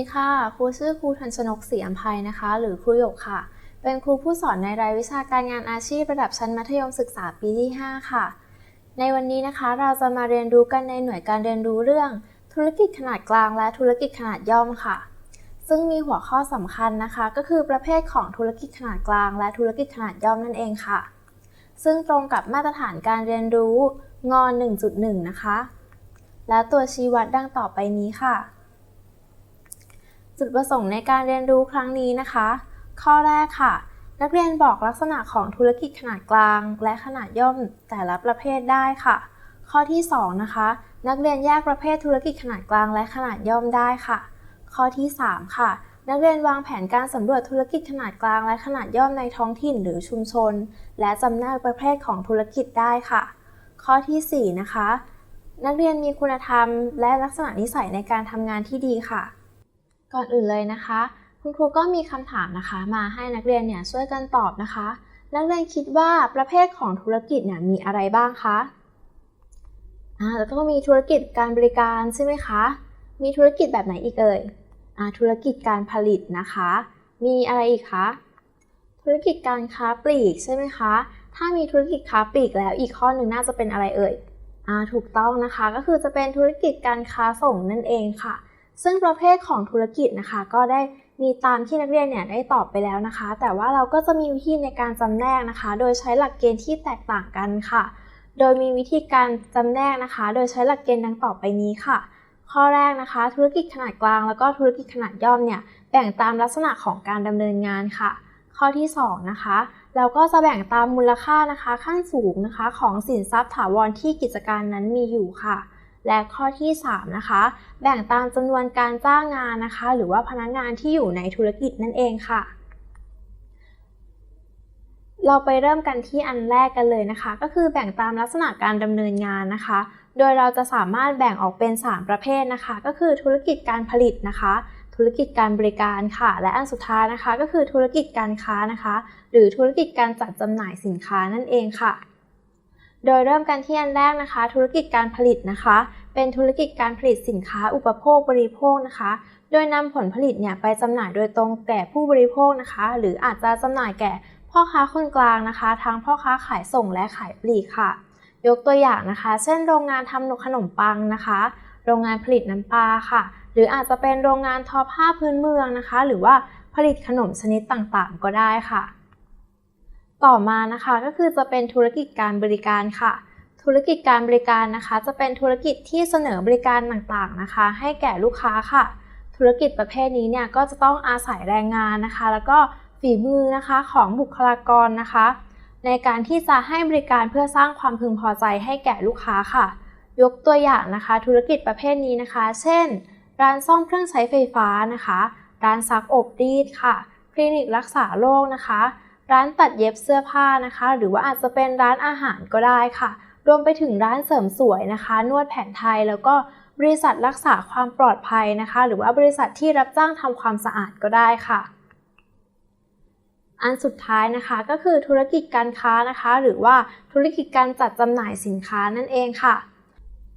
ดีค่ะ ครูชื่อครูทันชนกศรีอัมภัยนะคะ หรือครูหยกค่ะ เป็นครูผู้สอนในรายวิชาการงานอาชีพระดับชั้นมัธยมศึกษาปีที่ 5 ค่ะ ในวันนี้นะคะเราจะมาเรียนรู้กันในหน่วยการเรียนรู้เรื่อง ธุรกิจขนาดกลางและธุรกิจขนาดย่อมค่ะ ซึ่งมีหัวข้อสำคัญนะคะ ก็คือประเภทของธุรกิจขนาดกลางและธุรกิจขนาดย่อมนั่นเองค่ะ ซึ่งตรงกับมาตรฐานการเรียนรู้งอ1.1 นะคะ และตัวชี้วัดดังต่อไปนี้ค่ะ จุดประสงค์ในการเรียนรู้ครั้งนี้นะคะ ข้อแรกค่ะ นักเรียนบอกลักษณะของธุรกิจขนาดกลาง และขนาดย่อมแต่ละประเภทได้ค่ะ ข้อที่ 2 นะคะ นักเรียนแยกประเภทธุรกิจขนาดกลางและขนาดย่อมได้ค่ะ ข้อที่ 3 ค่ะ นักเรียนวางแผนการสำรวจธุรกิจขนาดกลางและขนาดย่อมในท้องถิ่นหรือชุมชน และจำแนกประเภทของธุรกิจได้ค่ะ ข้อทีสี่4 นะคะ นักเรียนมีคุณธรรม และลักษณะนิสัยในการทำงานที่ดีค่ะ ก่อนอื่นเลยนะคะ คุณครูก็มีคำถามนะคะ มาให้นักเรียนเนี่ยช่วยกันตอบนะคะ นักเรียนคิดว่าประเภทของธุรกิจเนี่ยมีอะไรบ้างคะอ่าแล้วก็มีธุรกิจการบริการใช่ไหมคะ มีธุรกิจแบบไหนอีกเอ่ยอ่าธุรกิจการผลิตนะคะ มีอะไรอีกคะ ธุรกิจการค้าปลีกใช่ไหมคะ ถ้ามีธุรกิจค้าปลีกแล้วอีกข้อหนึ่งน่าจะเป็นอะไรเอ่ยอ่าถูกต้องนะคะ ก็คือจะเป็นธุรกิจการค้าส่งนั่นเองค่ะ ซึ่งประเภทของธุรกิจนะคะ ก็ได้มีตามที่นักเรียนเนี่ยได้ตอบไปแล้วนะคะ แต่ว่าเราก็จะมีวิธีในการจำแนกนะคะ โดยใช้หลักเกณฑ์ที่แตกต่างกันค่ะ โดยมีวิธีการจำแนกนะคะ โดยใช้หลักเกณฑ์ดังต่อไปนี้ค่ะ ข้อแรกนะคะ ธุรกิจขนาดกลางแล้วก็ธุรกิจขนาดย่อมเนี่ยแบ่งตามลักษณะของการดำเนินงานค่ะ ข้อที่ 2 นะคะ เราก็จะแบ่งตามมูลค่านะคะ ขั้นสูงนะคะ ของสินทรัพย์ถาวรที่กิจการนั้นมีอยู่ค่ะ และข้อที่ 3 นะคะ แบ่งตามจำนวนการจ้างงานนะคะ หรือว่าพนักงานที่อยู่ในธุรกิจนั่นเองค่ะ เราไปเริ่มกันที่อันแรกกันเลยนะคะ ก็คือแบ่งตามลักษณะการดำเนินงานนะคะ โดยเราจะสามารถแบ่งออกเป็น 3 ประเภทนะคะ ก็คือธุรกิจการผลิตนะคะ ธุรกิจการบริการค่ะ และอันสุดท้ายนะคะ ก็คือธุรกิจการค้านะคะ หรือธุรกิจการจัดจำหน่ายสินค้านั่นเองค่ะ โดยเริ่มกันที่อันแรกนะคะ ธุรกิจการผลิตนะคะ เป็นธุรกิจการผลิตสินค้าอุปโภคบริโภคนะคะ โดยนำผลผลิตเนี่ยไปจำหน่ายโดยตรงแก่ผู้บริโภคนะคะ หรืออาจจะจำหน่ายแก่พ่อค้าคนกลางนะคะ ทั้งพ่อค้าขายส่งและขายปลีกค่ะ ยกตัวอย่างนะคะ เช่น โรงงานทำขนมปังนะคะ โรงงานผลิตน้ำปลาค่ะ หรืออาจจะเป็นโรงงานทอผ้าพื้นเมืองนะคะ หรือว่าผลิตขนมชนิดต่างๆ ก็ได้ค่ะ ต่อมานะคะก็คือจะเป็นธุรกิจการบริการค่ะ ธุรกิจการบริการนะคะ จะเป็นธุรกิจที่เสนอบริการต่างๆนะคะ ให้แก่ลูกค้าค่ะ ธุรกิจประเภทนี้เนี่ยก็จะต้องอาศัยแรงงานนะคะ แล้วก็ฝีมือนะคะของบุคลากรนะคะ ในการที่จะให้บริการเพื่อสร้างความพึงพอใจให้แก่ลูกค้าค่ะ ยกตัวอย่างนะคะ ธุรกิจประเภทนี้นะคะ เช่น ร้านซ่อมเครื่องใช้ไฟฟ้านะคะ ร้านซักอบรีดค่ะ คลินิกรักษาโรคนะคะ ร้านตัดเย็บเสื้อผ้านะคะ หรือว่าอาจจะเป็นร้านอาหารก็ได้ค่ะ รวมไปถึงร้านเสริมสวยนะคะ นวดแผนไทยแล้วก็บริษัทรักษาความปลอดภัยนะคะ หรือว่าบริษัทที่รับจ้างทำความสะอาดก็ได้ค่ะ อันสุดท้ายนะคะก็คือธุรกิจการค้านะคะ หรือว่าธุรกิจการจัดจำหน่ายสินค้านั่นเองค่ะ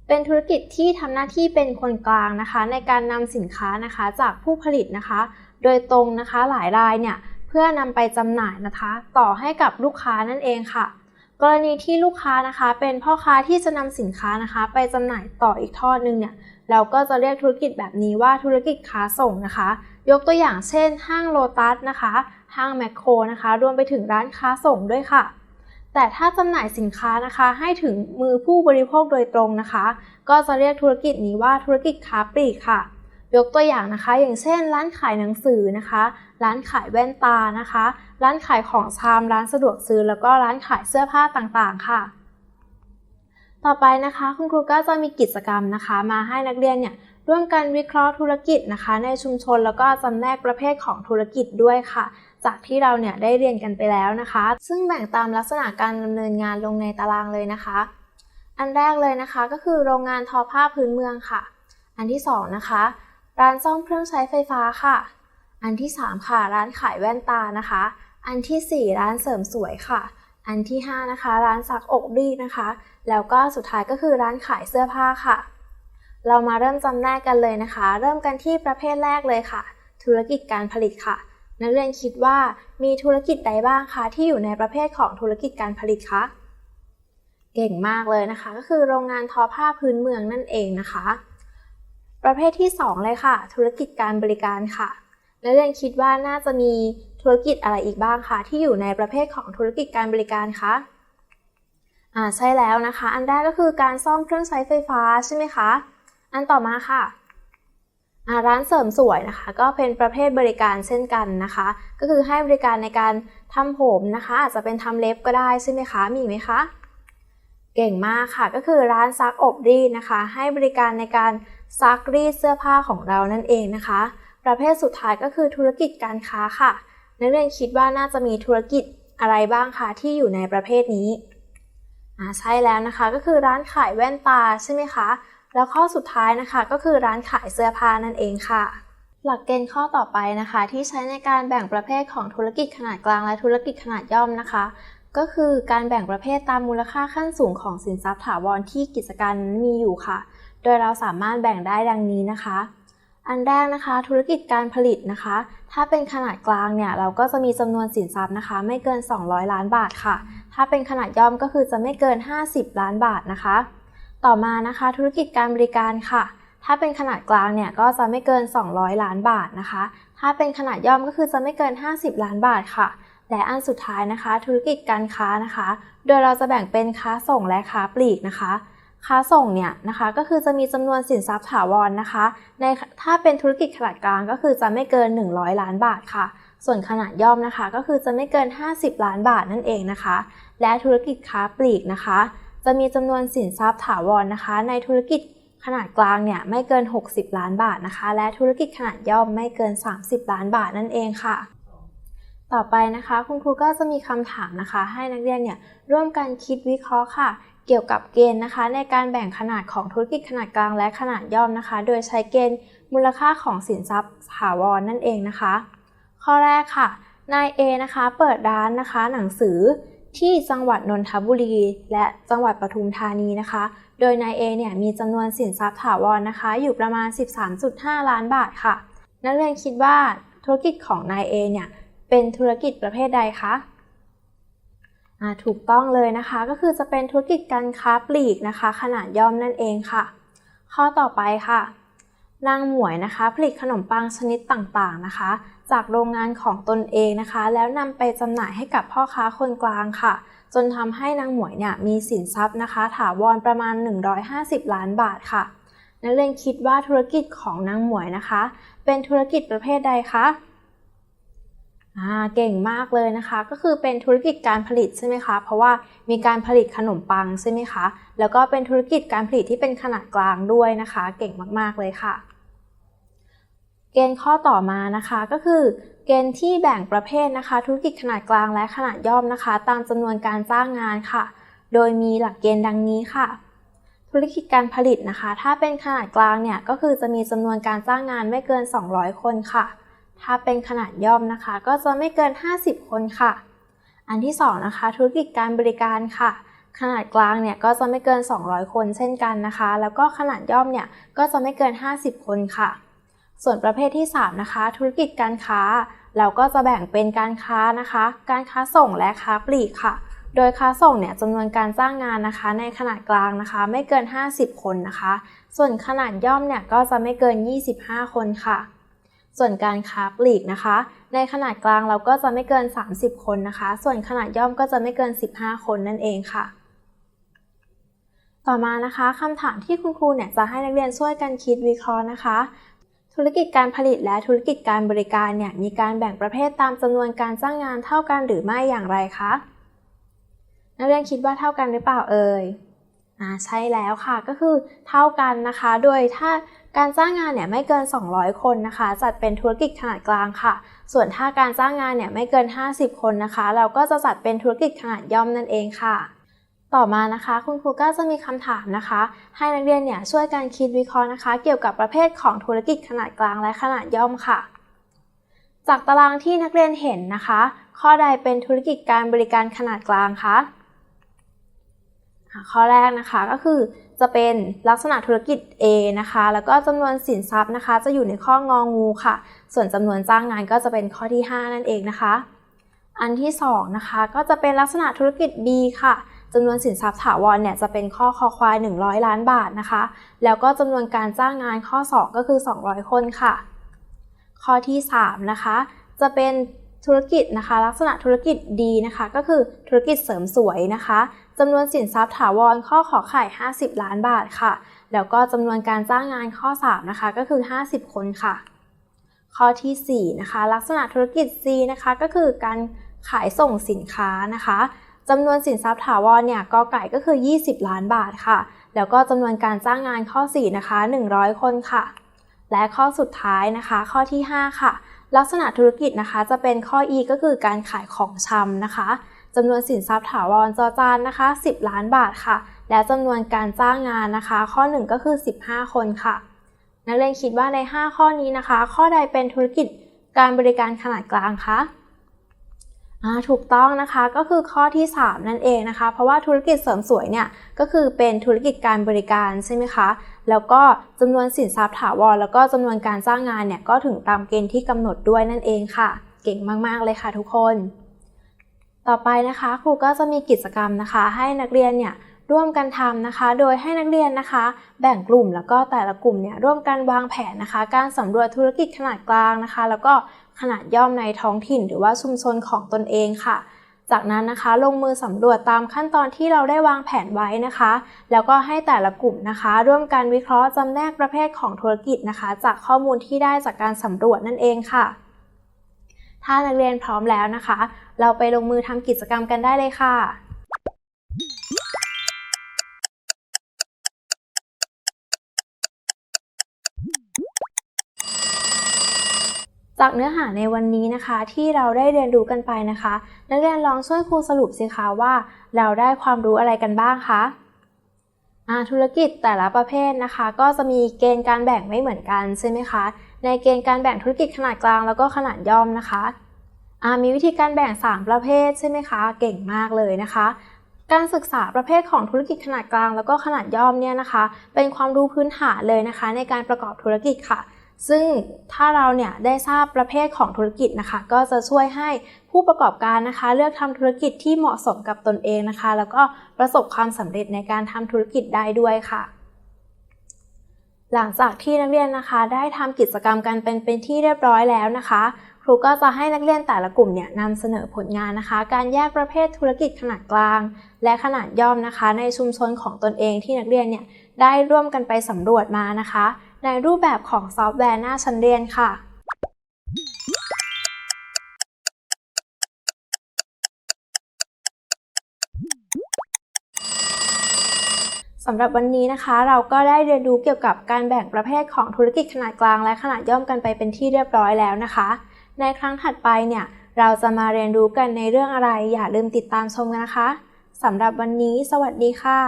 เป็นธุรกิจที่ทำหน้าที่เป็นคนกลางนะคะ ในการนำสินค้านะคะจากผู้ผลิตนะคะ โดยตรงนะคะหลายรายเนี่ย พื่อนำไปจำหน่ายนะคะ ต่อให้กับลูกค้านั่นเองค่ะ กรณีที่ลูกค้านะคะ เป็นพ่อค้าที่จะนำสินค้านะคะ ไปจำหน่ายต่ออีกทอดนึงเนี่ยเราก็จะเรียกธุรกิจแบบนี้ว่าธุรกิจค้าส่งนะคะ ยกตัวอย่างเช่น ห้างโลตัสนะคะ ห้างแมคโครนะคะ รวมไปถึงร้านค้าส่งด้วยค่ะ แต่ถ้าจำหน่ายสินค้านะคะให้ถึงมือผู้บริโภคโดยตรงนะคะ ก็จะเรียกธุรกิจนี้ว่าธุรกิจค้าปลีกค่ะ ยกตัวอย่างนะคะ อย่างเช่น ร้านขายหนังสือนะคะ ร้านขายแว่นตานะคะ ร้านขายของชามร้านสะดวกซื้อ แล้วก็ร้านขายเสื้อผ้าต่างๆ ค่ะ ต่อไปนะคะคุณครูก็จะมีกิจกรรมนะคะ มาให้นักเรียนเนี่ยร่วมกันวิเคราะห์ธุรกิจนะคะ ในชุมชนแล้วก็จำแนกประเภทของธุรกิจด้วยค่ะ จากที่เราเนี่ยได้เรียนกันไปแล้วนะคะ ซึ่งแบ่งตามลักษณะการดำเนินงานลงในตารางเลยนะคะ อันแรกเลยนะคะก็คือโรงงานทอผ้าพื้นเมืองค่ะ อันที่สองนะคะร้านซ่อมเครื่องใช้ไฟฟ้าค่ะ อันที่สามค่ะ ร้านขายแว่นตานะคะ อันที่สี่ร้านเสริมสวยค่ะ อันที่ห้านะคะ ร้านซักอกรีดนะคะ แล้วก็สุดท้ายก็คือร้านขายเสื้อผ้าค่ะ เรามาเริ่มจำแนกกันเลยนะคะ เริ่มกันที่ประเภทแรกเลยค่ะ ธุรกิจการผลิตค่ะ นักเรียนคิดว่ามีธุรกิจใดบ้างคะที่อยู่ในประเภทของธุรกิจการผลิตคะเก่งมากเลยนะคะ ก็คือโรงงานทอผ้าพื้นเมืองนั่นเองนะคะ ประเภทที่ 2 เลยค่ะ ธุรกิจการบริการค่ะ นักเรนคิดว่าน่าจะมีธุรกิจอะไรอีกบ้างคะที่อยู่ในประเภทของธุรกิจการบริการคะอ่าใช่แล้วนะคะ อันแรกก็คือการซ่อมเครื่องใช้ไฟฟ้าใช่ไหมคะ อันต่อมาค่ะร้านเสริมสวยนะคะ ก็เป็นประเภทบริการเช่นกันนะคะ ก็คือให้บริการในการทำผมนะคะ อาจจะเป็นทำเล็บก็ได้ใช่ไหมคะมีไหมคะเก่งมากค่ะก็คือร้านซักอบรีดนะคะ ให้บริการในการซักรีดเสื้อผ้าของเรานั่นเองนะคะ ประเภทสุดท้ายก็คือธุรกิจการค้าค่ะ นักเรียนคิดว่าน่าจะมีธุรกิจอะไรบ้างคะที่อยู่ในประเภทนี้อ่าใช่แล้วนะคะก็คือร้านขายแว่นตาใช่ไหมคะ แล้วข้อสุดท้ายนะคะก็คือร้านขายเสื้อผ้านั่นเองค่ะ หลักเกณฑ์ข้อต่อไปนะคะ ที่ใช้ในการแบ่งประเภทของธุรกิจขนาดกลางและธุรกิจขนาดย่อมนะคะ ก็คือการแบ่งประเภทตามมูลค่าขั้นสูงของสินทรัพย์ถาวรที่กิจการนั้นมีอยู่ค่ะ โดยเราสามารถแบ่งได้ดังนี้นะคะ อันแรกนะคะ ธุรกิจการผลิตนะคะ ถ้าเป็นขนาดกลางเนี่ยเราก็จะมีจำนวนสินทรัพย์นะคะ ไม่เกิน 200 ล้านบาทค่ะ ถ้าเป็นขนาดย่อมก็คือจะไม่เกิน 50 ล้านบาทนะคะ ต่อมานะคะ ธุรกิจการบริการค่ะ ถ้าเป็นขนาดกลางเนี่ยก็จะไม่เกิน 200 ล้านบาทนะคะ ถ้าเป็นขนาดย่อมก็คือจะไม่เกิน 50 ล้านบาทค่ะ และอันสุดท้ายนะคะ ธุรกิจการค้านะคะ โดยเราจะแบ่งเป็นค้าส่งและค้าปลีกนะคะ ค้าส่งเนี่ยนะคะก็คือจะมีจำนวนสินทรัพย์ถาวรนะคะในถ้าเป็นธุรกิจขนาดกลางก็คือจะไม่เกิน 100 ล้านบาทค่ะ ส่วนขนาดย่อมนะคะ ก็คือจะไม่เกิน 50 ล้านบาทนั่นเองนะคะ และธุรกิจค้าปลีกนะคะ จะมีจำนวนสินทรัพย์ถาวรนะคะ ในธุรกิจขนาดกลางเนี่ยไม่เกิน 60 ล้านบาทนะคะ และธุรกิจขนาดย่อมไม่เกิน 30 ล้านบาทนั่นเองค่ะ ต่อไปนะคะ คุณครูก็จะมีคำถามนะคะ ให้นักเรียนเนี่ยร่วมกันคิดวิเคราะห์ค่ะ เกี่ยวกับเกณฑ์นะคะ ในการแบ่งขนาดของธุรกิจขนาดกลางและขนาดย่อมนะคะ โดยใช้เกณฑ์มูลค่าของสินทรัพย์ถาวรนั่นเองนะคะ ข้อแรกค่ะ นาย A นะคะ เปิดร้านนะคะ หนังสือที่จังหวัดนนทบุรี และจังหวัดปทุมธานีนะคะ โดยนาย A เนี่ยมีจำนวนสินทรัพย์ถาวรนะคะ อยู่ประมาณ 13.5 ล้านบาทค่ะ นักเรียนคิดว่าธุรกิจของนาย A เนี่ยเป็นธุรกิจประเภทใดคะ ถูกต้องเลยนะคะก็คือจะเป็นธุรกิจการค้าปลีกนะคะ ขนาดย่อมนั่นเองค่ะ ข้อต่อไปค่ะ นางหมวยนะคะ ผลิตขนมปังชนิดต่างๆนะคะ จากโรงงานของตนเองนะคะ แล้วนำไปจำหน่ายให้กับพ่อค้าคนกลางค่ะ จนทำให้นางหมวยเนี่ยมีสินทรัพย์นะคะ ถาวรประมาณ 150 ล้านบาทค่ะ นักเรียนคิดว่าธุรกิจของนางหมวยนะคะ เป็นธุรกิจประเภทใดคะ อ่าเก่งมากเลยนะคะ ก็คือเป็นธุรกิจการผลิตใช่ไหมคะ เพราะว่ามีการผลิตขนมปังใช่ไหมคะ แล้วก็เป็นธุรกิจการผลิตที่เป็นขนาดกลางด้วยนะคะ เก่งมากๆเลยค่ะ เกณฑ์ข้อต่อมานะคะก็คือ เกณฑ์ที่แบ่งประเภทนะคะ ธุรกิจขนาดกลางและขนาดย่อมนะคะ ตามจำนวนการจ้างงานค่ะ โดยมีหลักเกณฑ์ดังนี้ค่ะธุรกิจการผลิตนะคะ ถ้าเป็นขนาดกลางเนี่ยก็คือจะมีจำนวนการจ้างงานไม่เกิน 200 คนค่ะ ถ้าเป็นขนาดย่อมนะคะ ก็จะไม่เกิน 50 คนค่ะ อันที่2นะคะธุรกิจการบริการค่ะ ขนาดกลางเนี่ยก็จะไม่เกิน 200 คนเช่นกันนะคะ แล้วก็ขนาดย่อมเนี่ยก็จะไม่เกิน 50 คนค่ะ ส่วนประเภทที่ 3 นะคะ ธุรกิจการค้า เราก็จะแบ่งเป็นการค้านะคะ การค้าส่งและค้าปลีกค่ะ โดยค้าส่งเนี่ยจำนวนการจ้างงานนะคะ ในขนาดกลางนะคะ ไม่เกิน 50 คนนะคะ ส่วนขนาดย่อมเนี่ยก็จะไม่เกิน 25 คนค่ะ ส่วนการค้าปลีกนะคะ ในขนาดกลางเราก็จะไม่เกิน 30 คนนะคะ ส่วนขนาดย่อมก็จะไม่เกิน 15 คนนั่นเองค่ะ ต่อมานะคะคำถามที่คุณครูเนี่ยจะให้นักเรียนช่วยกันคิดวิเคราะห์นะคะ ธุรกิจการผลิตและธุรกิจการบริการเนี่ยมีการแบ่งประเภทตามจำนวนการจ้างงานเท่ากันหรือไม่อย่างไรคะนักเรียนคิดว่าเท่ากันหรือเปล่าเอ่ยอ่าใช่แล้วค่ะก็คือเท่ากันนะคะ โดยถ้า การจ้างงานเนี่ยไม่เกิน 200 คนนะคะ จัดเป็นธุรกิจขนาดกลางค่ะ ส่วนถ้าการจ้างงานเนี่ยไม่เกิน 50 คนนะคะ เราก็จะจัดเป็นธุรกิจขนาดย่อมนั่นเองค่ะ ต่อมานะคะ คุณครูก็จะมีคำถามนะคะ ให้นักเรียนเนี่ยช่วยกันคิดวิเคราะห์นะคะ เกี่ยวกับประเภทของธุรกิจขนาดกลางและขนาดย่อมค่ะ จากตารางที่นักเรียนเห็นนะคะ ข้อใดเป็นธุรกิจการบริการขนาดกลางคะข้อแรกนะคะก็คือ จะเป็นลักษณะธุรกิจ A นะคะ แล้วก็จำนวนสินทรัพย์นะคะ จะอยู่ในข้ององูค่ะ ส่วนจำนวนจ้างงานก็จะเป็นข้อที่ 5 นั่นเองนะคะ อันที่2นะคะก็จะเป็นลักษณะธุรกิจ B ค่ะจำนวนสินทรัพย์ถาวรเนี่ยจะเป็นข้อคอควาย 100 ล้านบาทนะคะ แล้วก็จำนวนการจ้างงานข้อ 2 ก็คือ 200 คนค่ะ ข้อที่ 3 นะคะ จะเป็น ธุรกิจนะคะ ลักษณะธุรกิจดีนะคะ ก็คือธุรกิจเสริมสวยนะคะจำนวนสินทรัพย์ถาวรข้อขอไข่ 50 ล้านบาทค่ะ แล้วก็จำนวนการจ้างงานข้อ 3 นะคะ ก็คือ 50 คนค่ะ ข้อทีสี่ 4 นะคะ ลักษณะธุรกิจ C นะคะ ก็คือการขายส่งสินค้านะคะจำนวนสินทรัพย์ถาวรเนี่ยกอไก่ก็คือ 20 ล้านบาทค่ะ แล้วก็จำนวนการจ้างงานข้อ 4 นะคะ 100 คนค่ะ และข้อสุดท้ายนะคะ ข้อที่ 5 ค่ะ ลักษณะธุรกิจนะคะจะเป็นข้อ E ก็คือการขายของชำนะคะจำนวนสินทรัพย์ถาวรจอจานนะคะ 10 ล้านบาทค่ะ และจำนวนการจ้างงานนะคะ ข้อ 1 ก็คือ 15 คนค่ะ นักเรียนคิดว่าใน 5 ข้อนี้นะคะ ข้อใดเป็นธุรกิจการบริการขนาดกลางคะ ถูกต้องนะคะก็คือข้อที่ 3 นั่นเองนะคะ เพราะว่าธุรกิจเสริมสวยเนี่ยก็คือเป็นธุรกิจการบริการใช่ไหมคะแล้วก็จำนวนสินทรัพย์ถาวรแล้วก็จำนวนการจ้างงานเนี่ยก็ถึงตามเกณฑ์ที่กำหนดด้วยนั่นเองค่ะ เก่งมากๆเลยค่ะทุกคน ต่อไปนะคะครูก็จะมีกิจกรรมนะคะ ให้นักเรียนเนี่ย ร่วมกันทำนะคะ โดยให้นักเรียนนะคะ แบ่งกลุ่มแล้วก็แต่ละกลุ่มเนี่ยร่วมกันวางแผนนะคะ การสำรวจธุรกิจขนาดกลางนะคะ แล้วก็ขนาดย่อมในท้องถิ่น หรือว่าชุมชนของตนเองค่ะ จากนั้นนะคะ ลงมือสำรวจตามขั้นตอนที่เราได้วางแผนไว้นะคะ แล้วก็ให้แต่ละกลุ่มนะคะ ร่วมกันวิเคราะห์จำแนกประเภทของธุรกิจนะคะ จากข้อมูลที่ได้จากการสำรวจนั่นเองค่ะ ถ้านักเรียนพร้อมแล้วนะคะ เราไปลงมือทำกิจกรรมกันได้เลยค่ะ จากเนื้อหาในวันนี้นะคะที่เราได้เรียนรู้กันไปนะคะ นักเรียนลองช่วยครูสรุปสิคะว่า เราได้ความรู้อะไรกันบ้างคะธุรกิจแต่ละประเภทนะคะ ก็จะมีเกณฑ์การแบ่งไม่เหมือนกันใช่ไหมคะในเกณฑ์การแบ่งธุรกิจขนาดกลางแล้วก็ขนาดย่อมนะคะมีวิธีการแบ่ง 3 ประเภทใช่ไหมคะเก่งมากเลยนะคะ การศึกษาประเภทของธุรกิจขนาดกลางแล้วก็ขนาดย่อมเนี่ยนะคะ เป็นความรู้พื้นฐานเลยนะคะ ในการประกอบธุรกิจค่ะ ซึ่งถ้าเราเนี่ยได้ทราบประเภทของธุรกิจนะคะ ก็จะช่วยให้ผู้ประกอบการนะคะ เลือกทำธุรกิจที่เหมาะสมกับตนเองนะคะ แล้วก็ประสบความสำเร็จในการทำธุรกิจได้ด้วยค่ะ หลังจากที่นักเรียนนะคะ ได้ทำกิจกรรมกันเป็นเป็นที่เรียบร้อยแล้วนะคะ ครูก็จะให้นักเรียนแต่ละกลุ่มเนี่ยนำเสนอผลงานนะคะ การแยกประเภทธุรกิจขนาดกลาง และขนาดย่อมนะคะ ในชุมชนของตนเองที่นักเรียนเนี่ยได้ร่วมกันไปสำรวจมานะคะ ในรูปแบบของซอฟต์แวร์หน้าชั้นเรียนค่ะ สำหรับวันนี้นะคะ เราก็ได้เรียนรู้เกี่ยวกับการแบ่งประเภทของธุรกิจขนาดกลางและขนาดย่อมกันไปเป็นที่เรียบร้อยแล้วนะคะ ในครั้งถัดไปเนี่ยเราจะมาเรียนรู้กันในเรื่องอะไร อย่าลืมติดตามชมกันนะคะสำหรับวันนี้ สวัสดีค่ะ